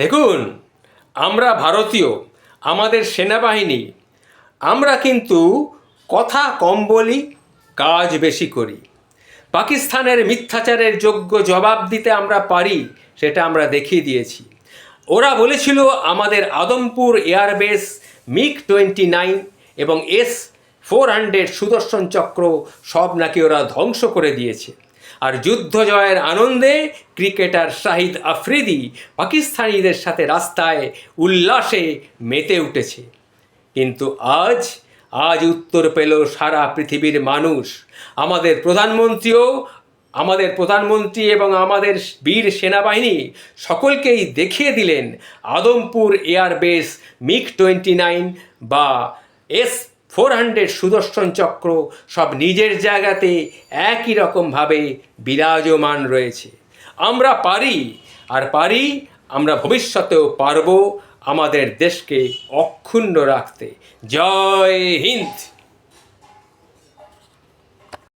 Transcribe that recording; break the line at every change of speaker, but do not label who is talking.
দেখুন, আমরা ভারতীয়, আমাদের সেনাবাহিনী, আমরা কিন্তু কথা কম বলি, কাজ বেশি করি। পাকিস্তানের মিথ্যাচারের যোগ্য জবাব দিতে আমরা পারি, সেটা আমরা দেখিয়ে দিয়েছি। ওরা বলেছিল আমাদের Adampur airbase MiG twenty nine এবং S four hundred Sudarshan Chakra সব নাকি ওরা ধ্বংস করে দিয়েছে। আর যুদ্ধ জয়ের আনন্দে ক্রিকেটার শাহিদ আফ্রিদি পাকিস্তানিদের সাথে রাস্তায় উল্লাসে মেতে উঠেছে। কিন্তু আজ আজ উত্তর পেল সারা পৃথিবীর মানুষ। আমাদের প্রধানমন্ত্রীও, আমাদের প্রধানমন্ত্রী এবং আমাদের বীর সেনাবাহিনী সকলকেই দেখিয়ে দিলেন Adampur airbase MiG twenty nine বা S four hundred Sudarshan Chakra সব নিজের জায়গাতে একই রকমভাবে বিরাজমান রয়েছে। আমরা পারি আর পারি আমরা ভবিষ্যতেও পারব আমাদের দেশকে অক্ষুণ্ণ রাখতে। জয় হিন্দ!